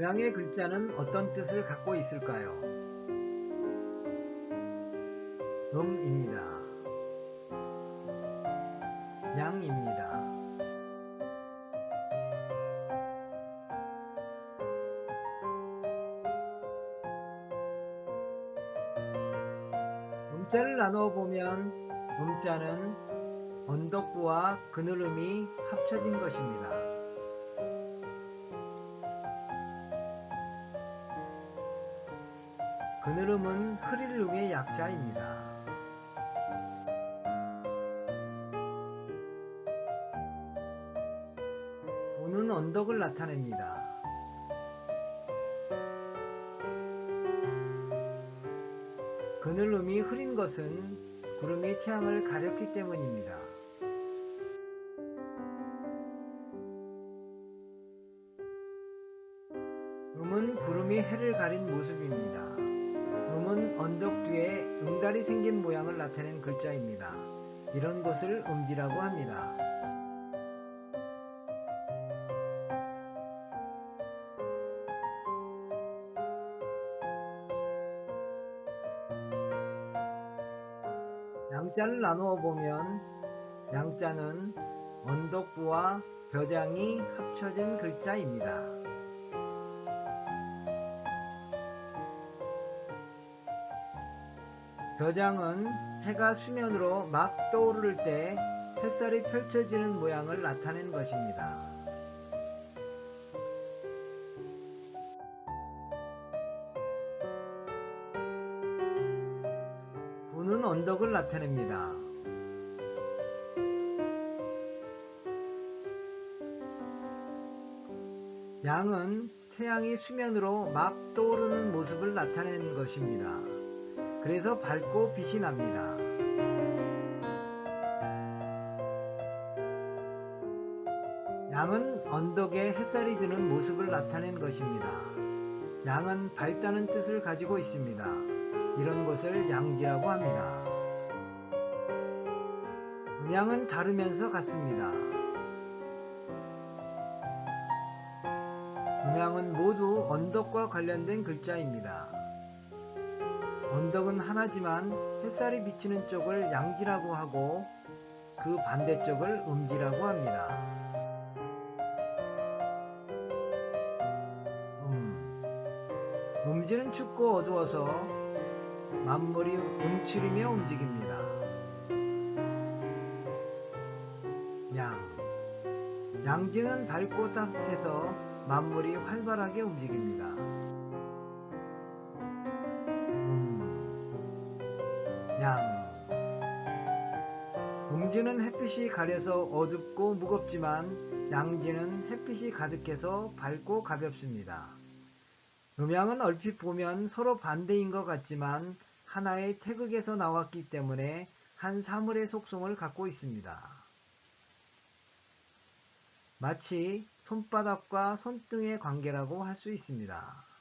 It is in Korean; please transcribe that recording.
양의 글자는 어떤 뜻을 갖고 있을까요? 음입니다. 양입니다. 음자를 나누어 보면 음자는 언덕부와 그늘음이 합쳐진 것입니다. 그늘음은 흐릴음의 약자입니다. 부는 언덕을 나타냅니다. 그늘음이 흐린 것은 구름이 태양을 가렸기 때문입니다. 음은 구름이 해를 가린 모습입니다. 언덕 뒤에 응달이 생긴 모양을 나타낸 글자입니다. 이런 것을 음지라고 합니다. 양자를 나누어 보면 양자는 언덕부와 벼장이 합쳐진 글자입니다. 벼장은 해가 수면으로 막 떠오를 때 햇살이 펼쳐지는 모양을 나타낸 것입니다. 부는 언덕을 나타냅니다. 양은 태양이 수면으로 막 떠오르는 모습을 나타내는 것입니다. 그래서 밝고 빛이 납니다. 양은 언덕에 햇살이 드는 모습을 나타낸 것입니다. 양은 밝다는 뜻을 가지고 있습니다. 이런 것을 양지라고 합니다. 음양은 다르면서 같습니다. 음양은 모두 언덕과 관련된 글자입니다. 언덕은 하나지만 햇살이 비치는 쪽을 양지라고 하고 그 반대쪽을 음지라고 합니다. 음. 음지는 춥고 어두워서 만물이 움츠리며 움직입니다. 양. 양지는 밝고 따뜻해서 만물이 활발하게 움직입니다. 양 음지는 햇빛이 가려서 어둡고 무겁지만 양지는 햇빛이 가득해서 밝고 가볍습니다. 음양은 얼핏 보면 서로 반대인 것 같지만 하나의 태극에서 나왔기 때문에 한 사물의 속성을 갖고 있습니다. 마치 손바닥과 손등의 관계라고 할 수 있습니다.